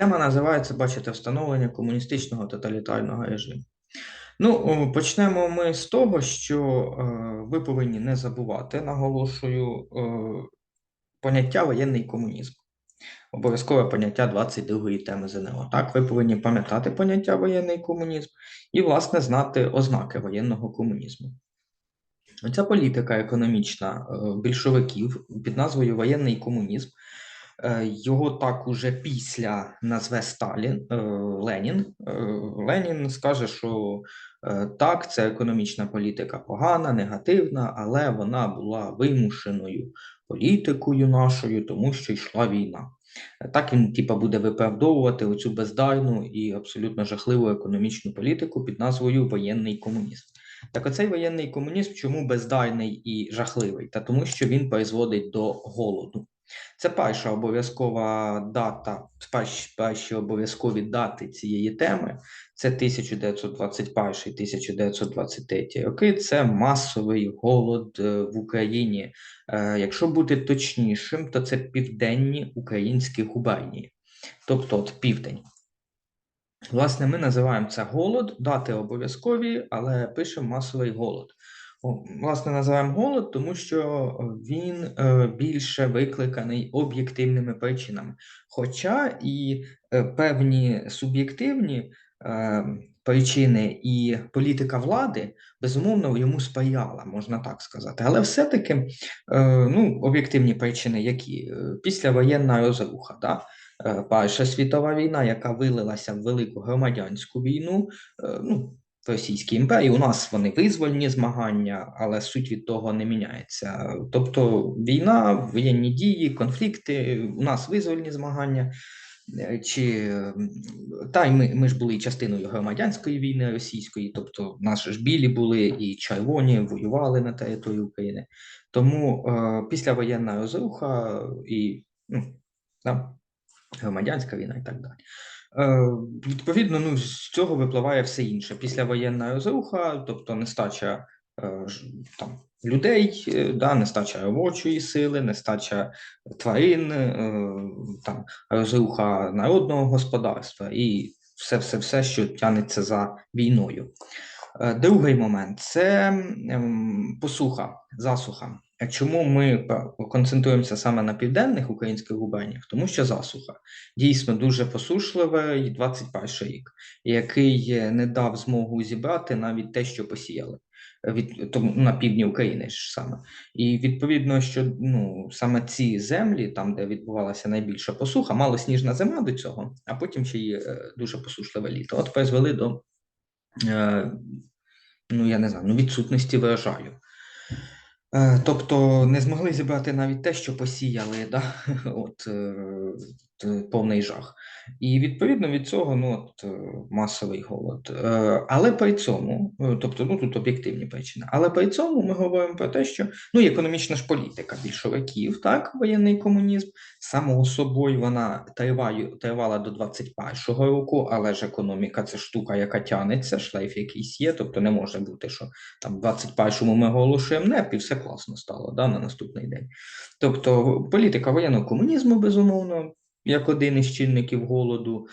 Тема називається, бачите, встановлення комуністичного тоталітарного режиму. Ну, почнемо ми з того, що е, ви повинні не забувати, наголошую, е, поняття воєнний комунізм. Обов'язкове поняття 22-ї теми ЗНО. Так, ви повинні пам'ятати поняття воєнний комунізм і, власне, знати ознаки воєнного комунізму. Ця політика економічна е, більшовиків під назвою воєнний комунізм. Е, Його так уже після назве Сталін е, Ленін. Е, Ленін скаже, що так, це економічна політика погана, негативна, але вона була вимушеною політикою нашою, тому що йшла війна. Так він, типа, буде виправдовувати оцю бездарну і абсолютно жахливу економічну політику під назвою воєнний комунізм. Так оцей воєнний комунізм чому бездарний і жахливий? Та тому, що він призводить до голоду. Це перша обов'язкова дата, перші, обов'язкові дати цієї теми. Це 1921-1923 роки. Це масовий голод е, в Україні. Е, Якщо бути точнішим, то це південні українські губернії, тобто от південь. Власне, ми називаємо це голод, дати обов'язкові, але пишемо масовий голод. Власне, називаємо голод, тому що він е, більше викликаний об'єктивними причинами. Хоча і е, певні суб'єктивні е, причини і політика влади, безумовно, йому спаяла, можна так сказати. Але все-таки е, ну, об'єктивні причини, які Е, післявоєнна розруха, да? Е, Перша світова війна, яка вилилася в велику громадянську війну, е, ну, Російській імперії. У нас вони визвольні змагання, але суть від того не міняється. Тобто війна, воєнні дії, конфлікти, у нас визвольні змагання. Е, Чи та й ми, ми ж були частиною громадянської війни російської, тобто наші ж білі були і червоні воювали на території України. Тому е, післявоєнна розруха і ну, да, громадянська війна і так далі. Е, відповідно, ну, з цього випливає все інше. Післявоєнна розруха, тобто нестача е, там, людей, е, да, нестача робочої сили, нестача тварин, там, розруха народного господарства і все, все, все, що тягнеться за війною. Другий момент це ем, посуха, засуха. Чому ми концентруємося саме на південних українських губерніях? Тому що засуха дійсно дуже посушливий 21 рік, який е, не дав змогу зібрати навіть те, що посіяли е, від тому на півдні України ж саме. І відповідно, що ну саме ці землі, там де відбувалася найбільша посуха, мало сніжна зима до цього, а потім ще й е, дуже посушливе літо. От призвели до е, ну я не знаю, ну відсутності врожаю. Е, Тобто не змогли зібрати навіть те, що посіяли, да? от, е, повний жах. І відповідно від цього ну, от, е, масовий голод. Е, Але при цьому, е, тобто, ну тут об'єктивні причини, але при цьому ми говоримо про те, що ну, економічна ж політика більшовиків, так, воєнний комунізм, само собою вона тривала до 21-го року, але ж економіка це штука, яка тягнеться, шлейф якийсь є, тобто не може бути, що там в 21-му ми оголошуємо НЕП і все класно стало да, на наступний день. Тобто політика воєнного комунізму, безумовно, як один із чинників голоду.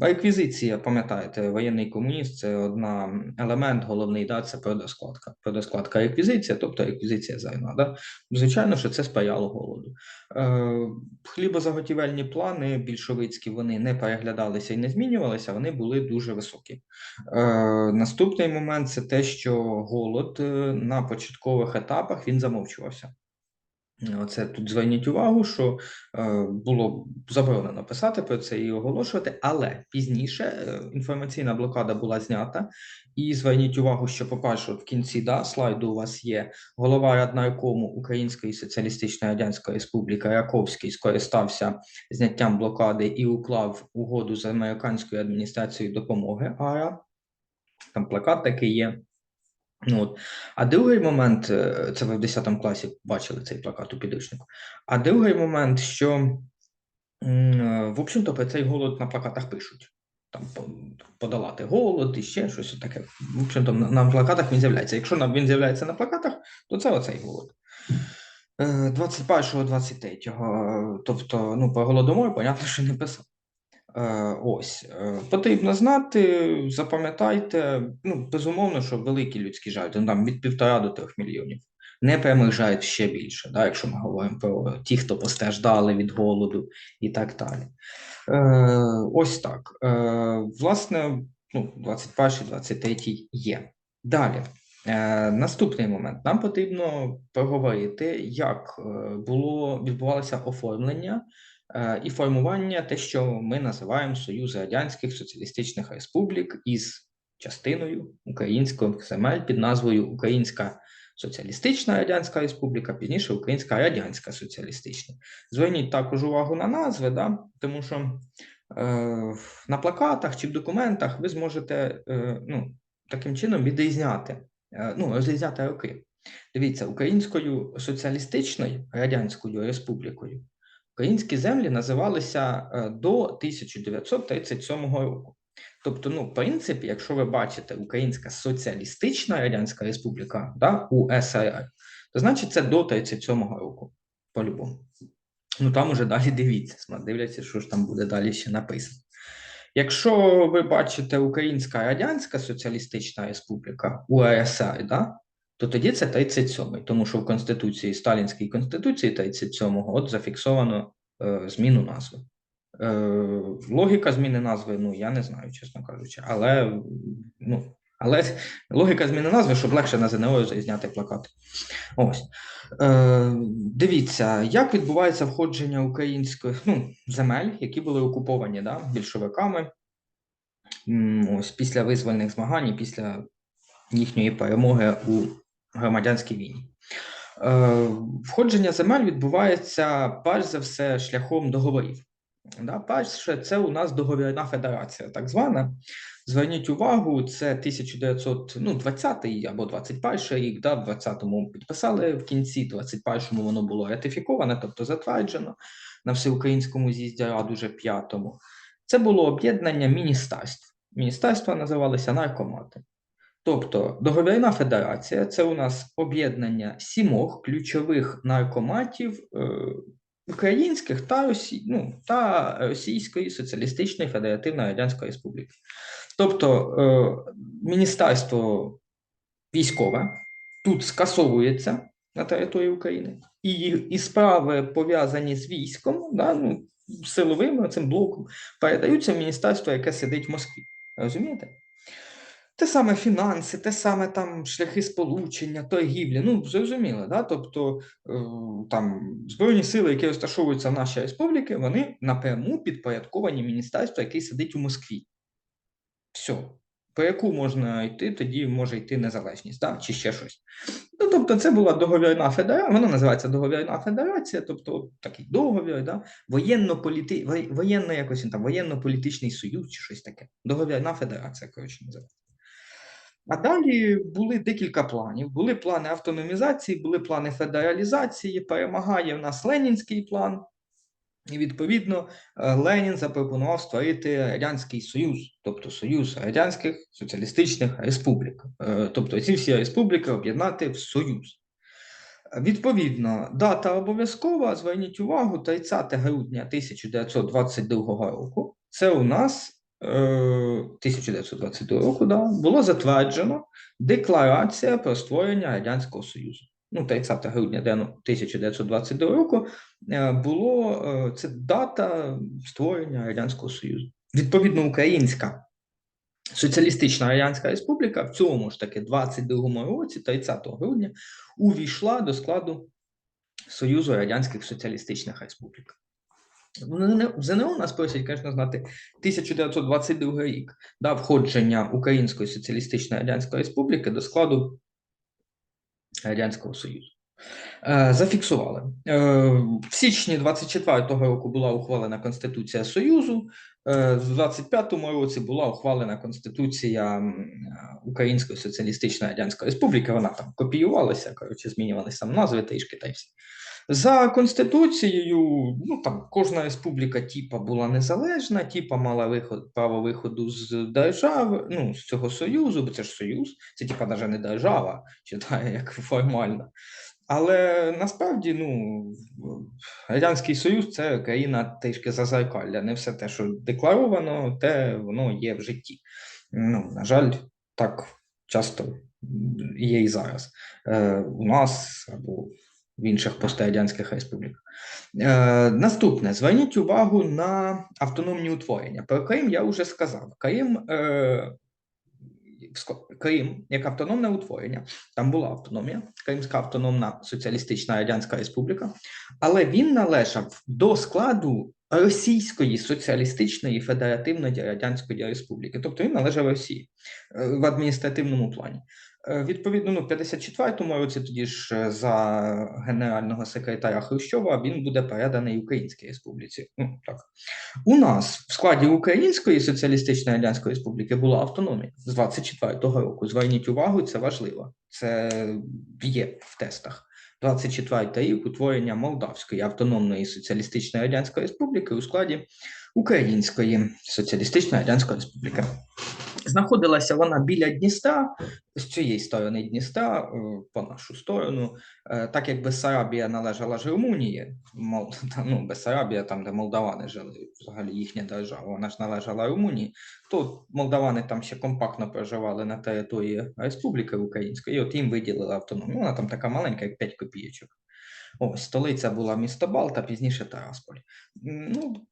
Реквізиція, пам'ятаєте, воєнний комуніст це одна елемент, головний да, це продоскладка. Продоскладка реквізиція, тобто реквізиція займа. Да? Звичайно, що це спаяло голоду. Е, Хлібозаготівельні плани більшовицькі вони не переглядалися і не змінювалися, вони були дуже високі. Е, Наступний момент це те, що голод е, на початкових етапах він замовчувався. Е, Оце тут зверніть увагу, що е, було заборонено писати про це і оголошувати, але пізніше е, інформаційна блокада була знята. І зверніть увагу, що, по-перше, в кінці да, слайду у вас є голова Раднаркому Української Соціалістичної Радянської Республіки Раковський скористався зняттям блокади і уклав угоду з американською адміністрацією допомоги АРА. Там плакат такий є. Ну, от. А другий момент, е, це ви в 10 класі бачили цей плакат у підручнику. А другий момент, що, е, в общем-то, про цей голод на плакатах пишуть. Там подолати голод і ще щось таке. В общем-то, на, плакатах він з'являється. Якщо він з'являється на плакатах, то це оцей голод. Е, 21-го, 23-го. Тобто, ну, про голодомор, понятно, що не писав. Е, Ось е, потрібно знати, запам'ятайте. Ну, безумовно, що великі людські жертви, ну, там від півтора до трьох мільйонів. Непрямих жертв ще більше, да, якщо ми говоримо про ті, хто постраждали від голоду і так далі. Е, Ось так. Е, Власне, ну, 21, 23 є. Далі. Е, Наступний момент. Нам потрібно проговорити, як е, було відбувалося оформлення і формування те, що ми називаємо Союз Радянських Соціалістичних Республік із частиною українських земель під назвою Українська Соціалістична Радянська Республіка, пізніше Українська Радянська Соціалістична. Зверніть також увагу на назви, да? тому що е, на плакатах чи в документах ви зможете е, ну, таким чином відрізняти, е, ну, розрізняти роки. Дивіться, Українською соціалістичною Радянською Республікою українські землі називалися е, до 1937 року. Тобто, ну, в принципі, якщо ви бачите Українська Соціалістична Радянська Республіка да, УСРР, то значить це до 37-го року, по-любому. Ну там уже далі дивіться, дивляться, що ж там буде далі ще написано. Якщо ви бачите Українська Радянська Соціалістична Республіка УРСР, да, то тоді це 37-й, тому що в Конституції, Сталінській Конституції 37-го от зафіксовано е, зміну назви. Е, Логіка зміни назви, ну я не знаю, чесно кажучи, але ну, але логіка зміни назви, щоб легше на ЗНО зняти плакати. Ось. Е, Дивіться, як відбувається входження українських ну, земель, які були окуповані да, більшовиками. Ось після визвольних змагань, після їхньої перемоги у громадянській війні. Е, Входження земель відбувається перш за все шляхом договорів. Да, Перше, це у нас договірна федерація, так звана. Зверніть увагу, це 1920 ну, або 21 рік, да, в 20-му підписали в кінці, 21-му воно було ратифіковане, тобто затверджено на всеукраїнському з'їзді раду уже п'ятому. Це було об'єднання міністерств. Міністерства називалися наркомати. Тобто договірна федерація це у нас об'єднання сімох ключових наркоматів е, українських та Росі... ну, та Російської Соціалістичної Федеративної Радянської Республіки. Тобто е, міністерство військове тут скасовується на території України, і і справи пов'язані з військом, да, ну, силовим цим блоком, передаються в міністерство, яке сидить в Москві. Розумієте? Те саме фінанси, те саме там шляхи сполучення, торгівлі. Ну, зрозуміло, да? тобто е, там Збройні сили, які розташовуються в нашій республіки, вони напряму підпорядковані міністерству, який сидить у Москві. Все. По яку можна йти, тоді може йти незалежність, да? чи ще щось. Ну, Тобто, це була договірна федерація, вона називається договірна федерація, тобто такий договір, да? воєнно-політи... воєнно воєнно-політичний союз чи щось таке. Договірна федерація, коротше, називається. А далі були декілька планів. Були плани автономізації, були плани федералізації. Перемагає в нас Ленінський план, і відповідно е, Ленін запропонував створити Радянський Союз, тобто Союз Радянських Соціалістичних Республік. Е, тобто ці всі республіки об'єднати в Союз. Відповідно, дата обов'язкова. Зверніть увагу, 30 грудня 1922 року. Це у нас 1922 року да, було затверджено декларація про створення Радянського Союзу. Ну, 30 грудня 1922 року е, було е, це дата створення Радянського Союзу. Відповідно, Українська Соціалістична Радянська Республіка в цьому ж таки 22 році, 30 грудня, увійшла до складу Союзу Радянських Соціалістичних Республік. В ЗНО нас просять, звісно, знати 1922 рік да, входження Української Соціалістичної Радянської Республіки до складу Радянського Союзу. Е, зафіксували. Е, в січні 24-го року була ухвалена Конституція Союзу, е, в 25-му році була ухвалена Конституція Української Соціалістичної Радянської Республіки. Вона там копіювалася, коротше, змінювалися назви трішки та й всі. За конституцією, ну там кожна республіка типа була незалежна, типа мала виход право виходу з держави, ну з цього союзу, бо це ж союз, це типа навіть не держава, читає як формально. Але насправді, ну, Радянський Союз це країна трішки зазеркалля. Не все те, що декларовано, те воно є в житті. Ну, на жаль, так часто є і зараз. Е, У нас або в інших пострадянських республіках. Е, Наступне: зверніть увагу на автономні утворення. Про Крим я вже сказав. Крим е, Крим як автономне утворення, там була автономія, Кримська Автономна Соціалістична Радянська Республіка, але він належав до складу Російської Соціалістичної Федеративної Радянської Республіки, тобто він належав Росії е, в адміністративному плані. Е, відповідно, ну, в 54-му році, тоді ж е, за генерального секретаря Хрущова, він буде переданий Українській Республіці. Ну так у нас в складі Української соціалістичної радянської республіки була автономія з 24-го року. Зверніть увагу, це важливо. Це є в тестах. 24 рік утворення Молдавської автономної соціалістичної радянської республіки у складі Української соціалістичної радянської республіки. Знаходилася вона біля Дністра, з цієї сторони Дністра, е, по нашу сторону, е, так як Бессарабія належала ж Румунії, Мол, ну, Бессарабія, там, де молдавани жили, взагалі їхня держава, вона ж належала Румунії, то молдавани там ще компактно проживали на території Республіки Української, і от їм виділили автономію. Вона там така маленька, як 5 копійочок. Ось, столиця була місто Балта, пізніше Тарасполь. Ну,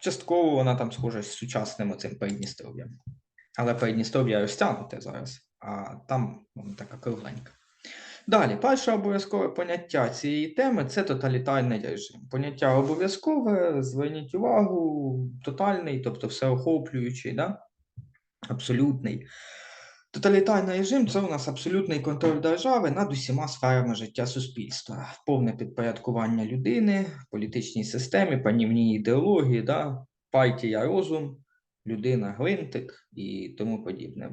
Частково вона там схожа з сучасним оцим Придністров'ям. Але Придністров'я розтягнуте зараз, а там воно така кругленька. Далі, перше обов'язкове поняття цієї теми це тоталітарний режим. Поняття обов'язкове, зверніть увагу, тотальний, тобто всеохоплюючий, да? абсолютний. Тоталітарний режим це у нас абсолютний контроль держави над усіма сферами життя суспільства, повне підпорядкування людини, політичній системі, панівній ідеології, да? партія розум, людина гвинтик і тому подібне.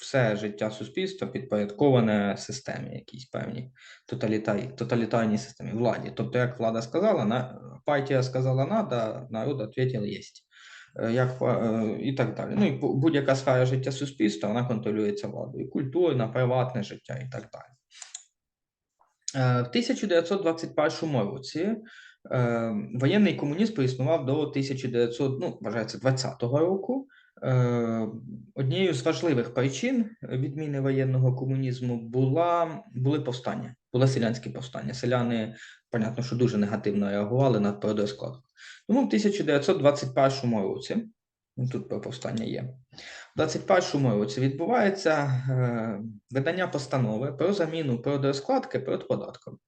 Все життя суспільства підпорядковане системі, якійсь певній тоталітарній, системі владі. Тобто, як влада сказала, на партія сказала надо, народ відповів єсть. Е, як е, і так далі. Ну і будь-яка сфера життя суспільства вона контролюється владою, культурна, приватне життя і так далі. Е, в 1921 році воєнний комунізм проіснував до 1900, ну, вважається, 20-го року. Однією з важливих причин відміни воєнного комунізму була були повстання, були селянські повстання. Селяни, понятно, що дуже негативно реагували на передосклад. Тому в 1921 році, ну, тут про повстання є, в 2021 році відбувається е, видання постанови про заміну передоскладки перед податком.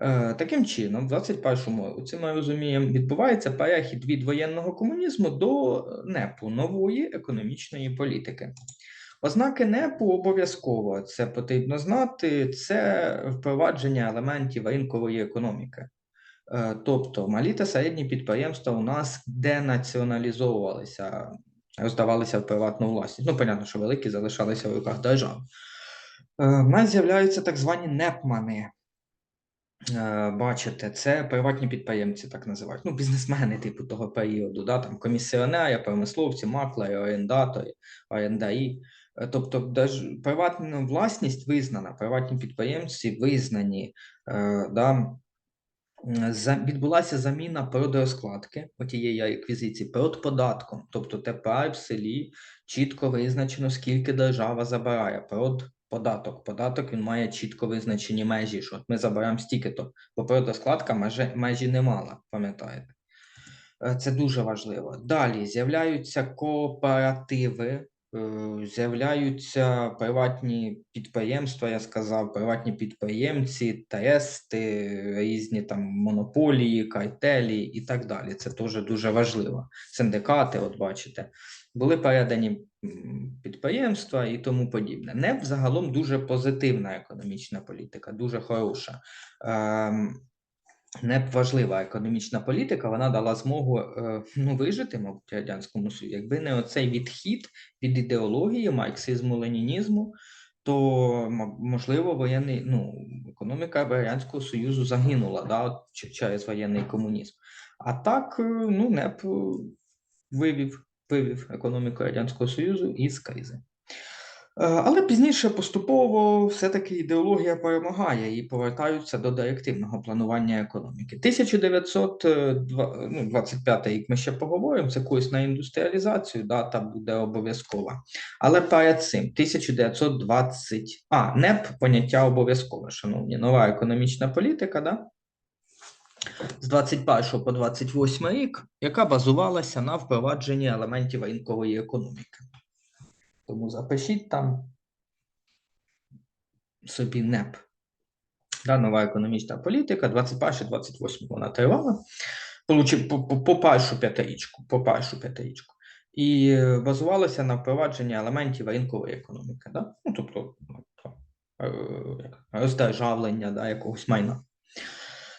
Е, таким чином, в 2021 році ми розуміємо, відбувається перехід від воєнного комунізму до НЕПу нової економічної політики. Ознаки НЕПу обов'язково це потрібно знати, це впровадження елементів ринкової економіки. Е, тобто малі та середні підприємства у нас денаціоналізовувалися, роздавалися в приватну власність. Ну, понятно, що великі залишалися в руках держави. У е, нас з'являються так звані НЕПмани. Е, бачите, це приватні підприємці, так називають. Ну, бізнесмени типу того періоду, да, там комісіонери, промисловці, маклери, орендатори, орендарі. Тобто, приватна власність визнана, приватні підприємці визнані, да, відбулася заміна продорозкладки отієї реквізиції перед податком. Тобто тепер в селі чітко визначено, скільки держава забирає перед податок. Податок він має чітко визначені межі, що от ми забираємо стільки-то, бо продорозкладка межі, межі не мала, пам'ятаєте? Е, це дуже важливо. Далі з'являються кооперативи Е, з'являються приватні підприємства, я сказав, приватні підприємці, тести, різні там монополії, картелі і так далі. Це теж дуже важливо. Синдикати, от бачите, були передані підприємства і тому подібне. Не взагалом дуже позитивна економічна політика, дуже хороша. Ем, Неважлива економічна політика, вона дала змогу е, ну, вижити, мабуть, радянському Союзі. Якби не оцей відхід від ідеології марксизму, ленінізму, то можливо воєнний ну, економіка Радянського Союзу загинула да, через воєнний комунізм. А так, е, ну НЕП вивів, вивів економіку Радянського Союзу із кризи. Е, Але пізніше поступово все-таки ідеологія перемагає і повертаються до директивного планування економіки. 1925 рік ми ще поговоримо, це курс на індустріалізацію, дата буде обов'язкова. Але перед цим 1920, а, НЕП поняття обов'язкове, шановні, нова економічна політика, да? З 21 по 28 рік, яка базувалася на впровадженні елементів ринкової економіки. Тому запишіть там собі НЕП. Да, нова економічна політика, 21-28 вона тривала. По, по, по першу п'ятирічку, по першу п'ятирічку. І е, базувалося на впровадженні елементів ринкової економіки. Да? Ну, тобто ну, е, роздержавлення да, якогось майна.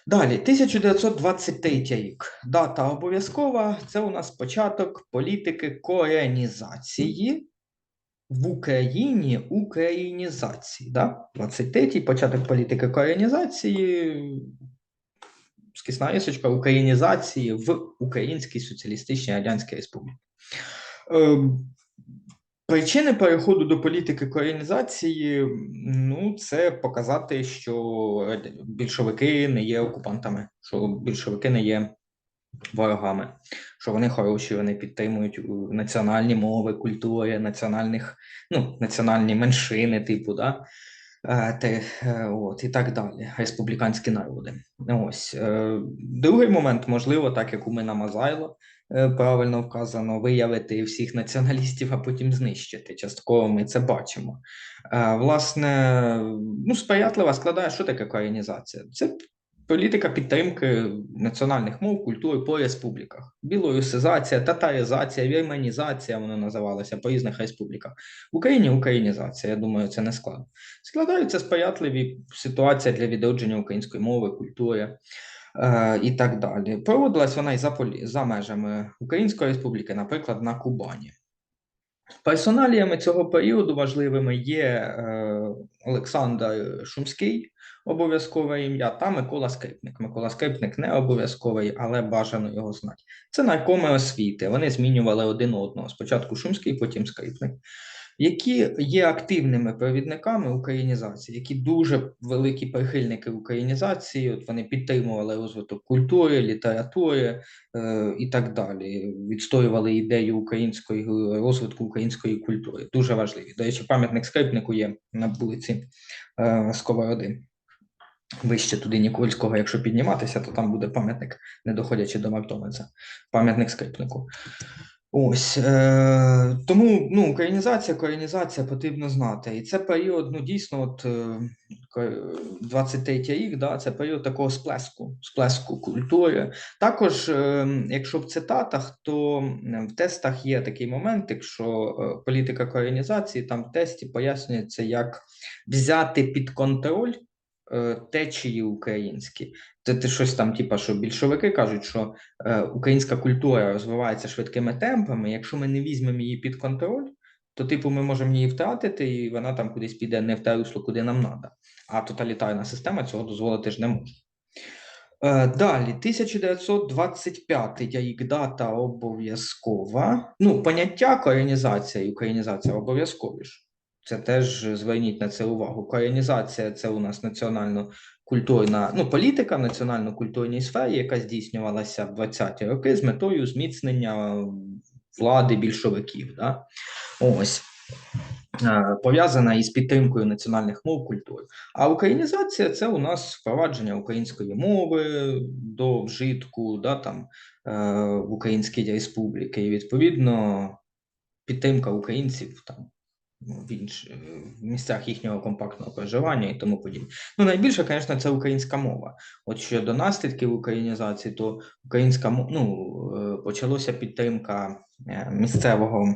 Далі, 1923 рік. Дата обов'язкова. Це у нас початок політики коренізації в Україні українізації. Да? 23-й початок політики коренізації. Скисна рисочка українізації в Українській Соціалістичній Радянській Республіці. Причини переходу до політики коренізації, ну, це показати, що більшовики не є окупантами, що більшовики не є ворогами, що вони хороші, вони підтримують національні мови, культури, національних, ну, національні меншини, типу, да? Е, те, е, от, і так далі, республіканські народи. Ось. е, Другий момент, можливо, так як у Мина Мазайло, правильно вказано, виявити всіх націоналістів, а потім знищити. Частково ми це бачимо. Е, Власне, ну, сприятлива складає, що таке коренізація? Це політика підтримки національних мов, культури по республіках. Білорусизація, татаризація, вірменізація, воно називалося по різних республіках. В Україні українізація, я думаю, це не складно. Складаються сприятливі ситуації для відродження української мови, культури е, і так далі. Проводилась вона і за, полі- за межами Української Республіки, наприклад, на Кубані. Персоналіями цього періоду важливими є е, Олександр Шумський, обов'язкове ім'я, та Микола Скрипник. Микола Скрипник не обов'язковий, але бажано його знати. Це наркоми освіти. Вони змінювали один одного. Спочатку Шумський, потім Скрипник які є активними провідниками українізації, які дуже великі прихильники українізації. От вони підтримували розвиток культури, літератури е, і так далі. Відстоювали ідею української розвитку української культури. Дуже важливі. До речі, пам'ятник скрипнику є на вулиці е, Сковороди. Вище туди Нікольського, якщо підніматися, то там буде пам'ятник, не доходячи до Мартовиця. Пам'ятник скрипнику. Ось е, тому ну, українізація, коренізація потрібно знати. І це період, ну дійсно, от е, ко- 23 рік, да, це період такого сплеску, сплеску культури. Також, е, якщо в цитатах, то в тестах є такий момент, якщо е, політика коренізації, там в тесті пояснюється, як взяти під контроль е, течії українські. Це ти щось там, типа, що більшовики кажуть, що е, українська культура розвивається швидкими темпами. Якщо ми не візьмемо її під контроль, то, типу, ми можемо її втратити, і вона там кудись піде не в те русло, куди нам треба. А тоталітарна система цього дозволити ж не може. Е, Далі, 1925 рік дата обов'язкова. Ну, поняття коренізація і українізація обов'язкові. Це теж зверніть на це увагу. Коренізація це у нас національно-культурна ну, політика в національно-культурній сфері, яка здійснювалася в 20-ті роки з метою зміцнення влади більшовиків. Да? Ось. Е, Пов'язана із підтримкою національних мов культури. А українізація це у нас впровадження української мови до вжитку да, там, е, в Українській Республіки, і відповідно підтримка українців там в, інш... е, в місцях їхнього компактного проживання і тому подібне. Ну, найбільше, звісно, це українська мова. От щодо наслідків українізації, то українська ну, почалася підтримка е, місцевого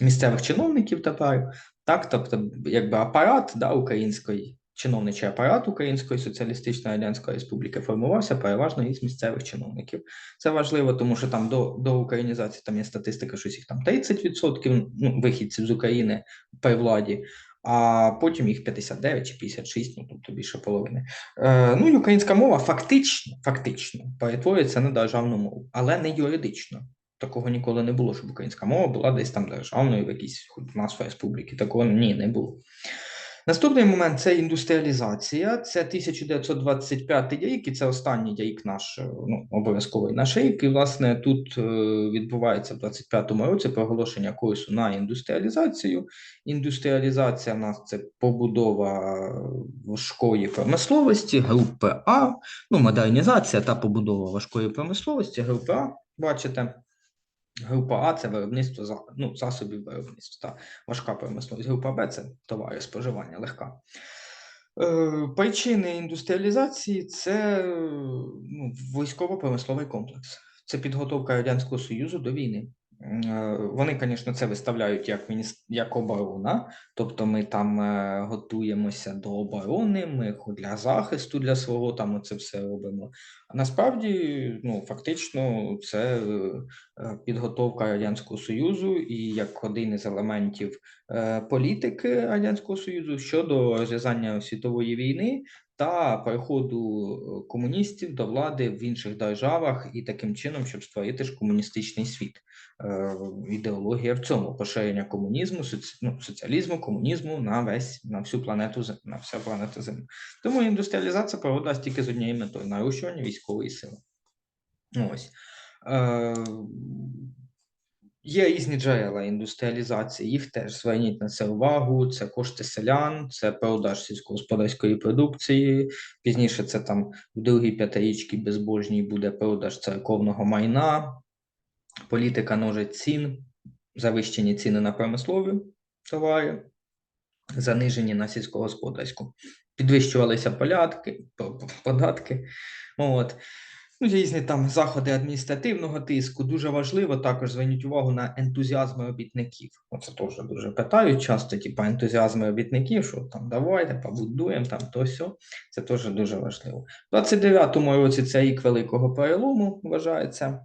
місцевих чиновників тепер. Так, тобто, якби апарат да, української, чиновничий апарат Української Соціалістичної Радянської Республіки формувався переважно із місцевих чиновників. Це важливо, тому що там до, до українізації там є статистика, що їх там 30% ну, вихідців з України при владі, а потім їх 59 чи 56, ну тобто більше половини. Е, ну і українська мова фактично, фактично перетворюється на державну мову, але не юридично. Такого ніколи не було, щоб українська мова була десь там державною в якійсь назві республіки. Такого ні, не було. Наступний момент це індустріалізація. Це 1925 рік, і це останній рік наш е, ну, обов'язковий наш рік. І власне тут е, відбувається в 25-му році проголошення курсу на індустріалізацію. Індустріалізація в нас це побудова важкої промисловості, групи А, ну, модернізація та побудова важкої промисловості, групи А, бачите. Група А це виробництво ну, засобів виробництва. Та важка промисловість. Група Б це товари споживання, легка. Е, Причини індустріалізації це ну, військово-промисловий комплекс. Це підготовка Радянського Союзу до війни. Е, Вони, звісно, це виставляють як, мініс- як оборона, тобто ми там е, готуємося до оборони, ми для захисту для свого там це все робимо. А насправді, ну, фактично, це е, підготовка Радянського Союзу і як один із елементів політики Радянського Союзу щодо розв'язання світової війни та переходу е, комуністів до влади в інших державах, і таким чином, щоб створити ж комуністичний світ. Е, Ідеологія в цьому поширення комунізму, соці... ну, соціалізму, комунізму на весь на всю планету на всю планету Землю. Тому індустріалізація проводилась тільки з однією метою нарощування військової сили. Ось. Є різні джерела індустріалізації, їх теж зверніть на це увагу. Це кошти селян, це продаж сільськогосподарської продукції. Пізніше це там в другій п'ятирічці безбожній буде продаж церковного майна, політика ножить цін, завищені ціни на промислові товари, занижені на сільськогосподарську. Підвищувалися полятки, по- по- податки. От. Ну, різні там заходи адміністративного тиску. Дуже важливо також зверніть увагу на ентузіазми робітників. Оце теж дуже питають часто, типу, ентузіазми робітників, що там давайте побудуємо, там то сьо. Це теж дуже важливо. У 29-му році це рік великого перелому вважається.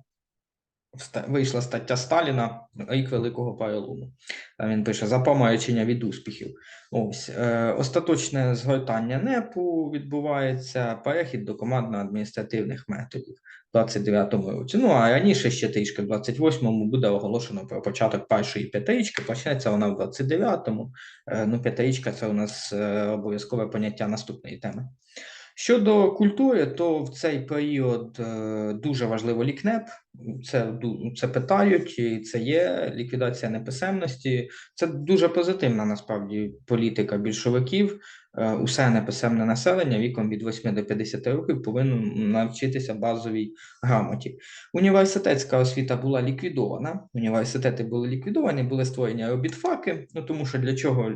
Вийшла стаття Сталіна рік великого перелому. Там він пише запаморочення від успіхів. Ось е, остаточне згортання НЕПу відбувається, перехід до командно-адміністративних методів в 29-му році. Ну а раніше ще трішки в 28-му буде оголошено про початок першої п'ятирічки. Почнеться вона в 29-му. Е, ну, п'ятирічка це у нас е, обов'язкове поняття наступної теми. Щодо культури, то в цей період е, дуже важливо лікнеп. Це, це питають, і це є ліквідація неписемності. Це дуже позитивна насправді політика більшовиків. Е, Усе неписемне населення віком від 8 до 50 років повинно навчитися базовій грамоті. Університетська освіта була ліквідована. Університети були ліквідовані, були створені робітфаки. Ну тому що для чого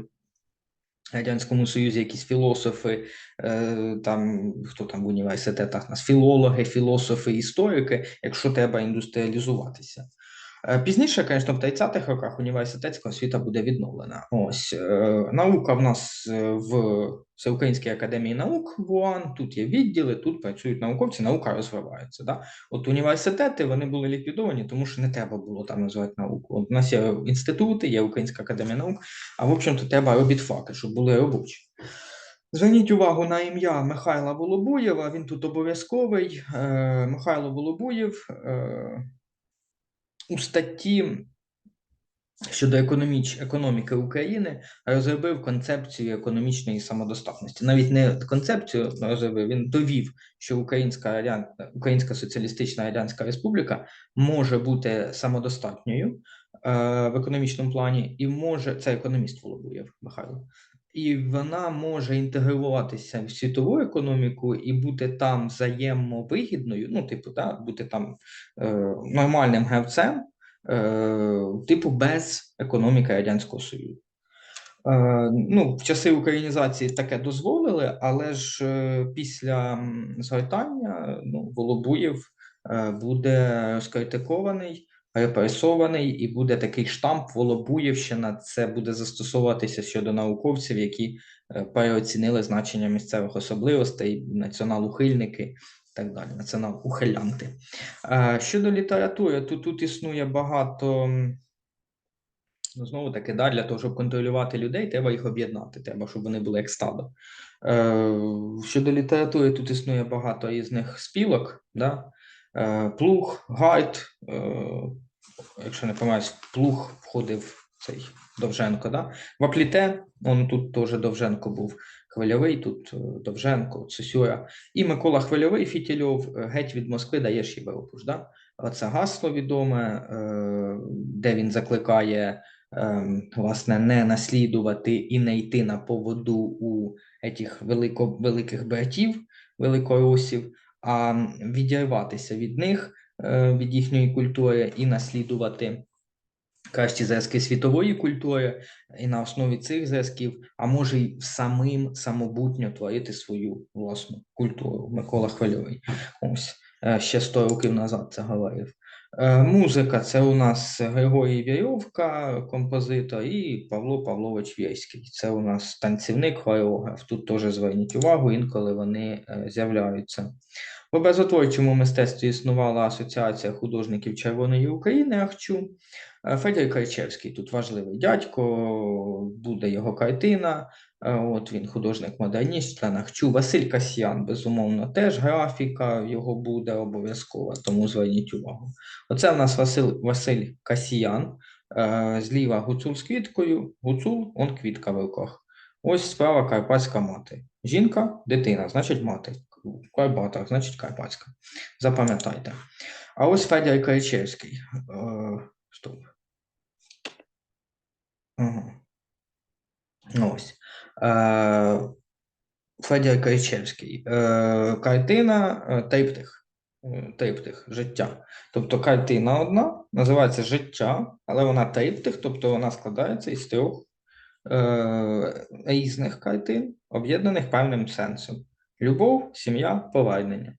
Радянському Союзі якісь філософи, е, там хто там в університетах нас філологи, філософи, історики, якщо треба індустріалізуватися. Е, Пізніше, звісно, в 30-х роках університетська освіта буде відновлена. Ось е, наука в нас е, в Всеукраїнській академії наук в УАН, тут є відділи, тут працюють науковці, наука розвивається. Да? От університети вони були ліквідовані, тому що не треба було там розвивати науку. От у нас є інститути, є Українська академія наук, а в общем-то треба робітфаки, щоб були робочі. Зверніть увагу на ім'я Михайла Волобуєва. Він тут обов'язковий. Михайло Волобуєв у статті щодо економіч... економіки України розробив концепцію економічної самодостатності. Навіть не концепцію розробив, він довів, що Українська. Українська Соціалістична Радянська Республіка може бути самодостатньою е, в економічному плані, і може це економіст Волобуєв Михайло. І вона може інтегруватися в світову економіку і бути там взаємовигідною, ну, типу, да, бути там е, нормальним гравцем, е, типу, без економіки Радянського Союзу. Е, ну, в часи українізації таке дозволили, але ж е, після згортання ну, Волобуєв е, буде розкритикований, репресований, і буде такий штамп Волобуєвщина. Це буде застосовуватися щодо науковців, які е, переоцінили значення місцевих особливостей, націонал-ухильники так далі, націонал-ухилянти. Е, Щодо літератури, то тут існує багато. Ну, знову таки, да, для того, щоб контролювати людей, треба їх об'єднати, треба, щоб вони були як стадо. Е, щодо літератури, тут існує багато різних спілок, да? плуг, гайд, якщо не помиляюсь, плуг входив цей Довженко, да? В Апліте, он тут теж Довженко був Хвильовий, тут е, Довженко, Цесюра. І Микола Хвильовий, Фітільов, е, геть від Москви даєш Європу. ж, Да? Це гасло відоме, е, де він закликає ем, власне не наслідувати і не йти на поводу у етих велико, великих братів, великоросів, а відірватися від них, від їхньої культури і наслідувати кращі зразки світової культури, і на основі цих зразків, а може й самим самобутньо творити свою власну культуру. Микола Хвильовий. Ось е, ще 100 років назад це говорив. Е, Музика це у нас Григорій Вірьовка, композитор, і Павло Павлович Вєйський. Це у нас танцівник, хореограф. Тут теж зверніть увагу, інколи вони е, з'являються. В образотворчому мистецтві існувала Асоціація художників Червоної України Ахчу. Е, Федір Крайчевський тут важливий дядько, буде його картина. Е, От він художник-модерніст, член Ахчу. Василь Касьян, безумовно, теж графіка його буде обов'язково, тому зверніть увагу. Оце в нас Василь, Василь Касьян, е, зліва гуцул з квіткою, гуцул, он квітка в руках. Ось справа Карпатська мати. Жінка, дитина, значить мати. В Карпатах, значить Карпатська. Запам'ятайте. А ось Федір Крайчевський. Е, Стоп. Ага. Ось. Е, Федір Кричевський. Е, картина Триптих. Триптих життя. Тобто картина одна, називається життя, але вона триптих, тобто вона складається із трьох е, різних картин, об'єднаних певним сенсом: любов, сім'я, повернення.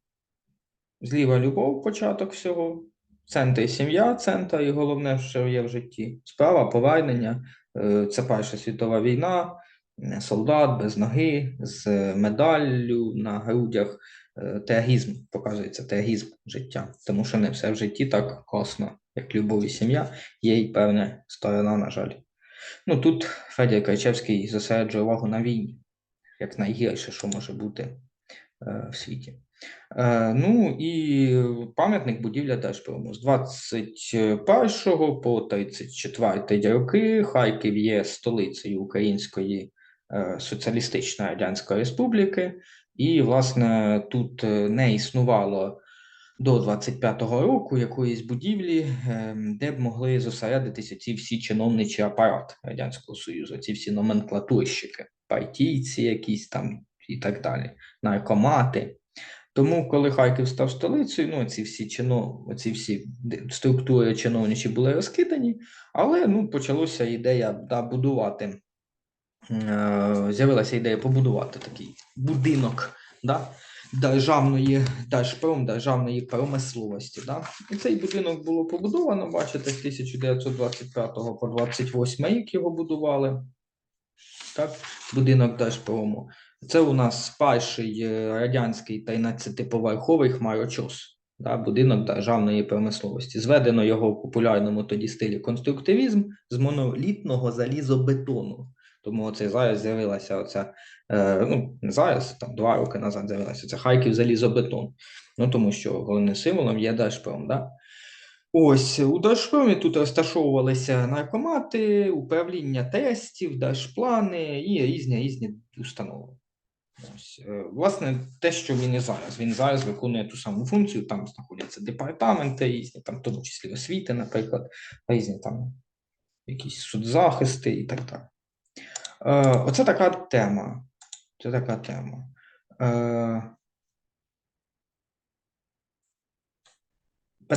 Зліва любов, початок всього, в центрі сім'я, центр і головне, що є в житті. Справа повернення. Е, Це Перша світова війна, е, солдат без ноги, з медаллю на грудях. Е, Теагізм показується теагізм життя, тому що не все в житті так класно, як любов і сім'я, є й певна сторона, на жаль. Ну тут Федір Кричевський зосереджує увагу на війні, як найгірше, що може бути е, в світі. Е, Ну і пам'ятник будівля Держпрому. З 21 по 34 роки Харків є столицею Української е, Соціалістичної Радянської Республіки, і, власне, тут е, не існувало до 25-го року якоїсь будівлі, е, де б могли зосередитися ці всі чиновничі апарат Радянського Союзу, ці всі номенклатурщики, партійці якісь там і так далі, наркомати. Тому, коли Харків став столицею, ну ці всі чино, ці всі структури чиновничі були розкидані, але ну, почалося ідея да, будувати. е, З'явилася ідея побудувати такий будинок да, державної держпром, державної промисловості. Да. І цей будинок було побудовано, бачите, з 1925 по 28 рік його будували. Так, будинок Держпрому. Це у нас перший е, радянський 13-поверховий хмарочос, да, будинок державної промисловості. Зведено його в популярному тоді стилі конструктивізм з монолітного залізобетону. Тому оце зараз з'явилася оця, е, ну, зараз, там два роки назад з'явилася це Харків залізобетон. Ну, тому що головним символом є Держпром. Да? Ось у Держпромі тут розташовувалися наркомати, управління тестів, держплани і різні різні установи. Ось, е, власне, те, що він і зараз. Він зараз виконує ту саму функцію, там знаходяться департаменти різні, там, в тому числі освіти, наприклад, різні там якісь судзахисти і так далі. Е, оце така тема. Це така тема. Е,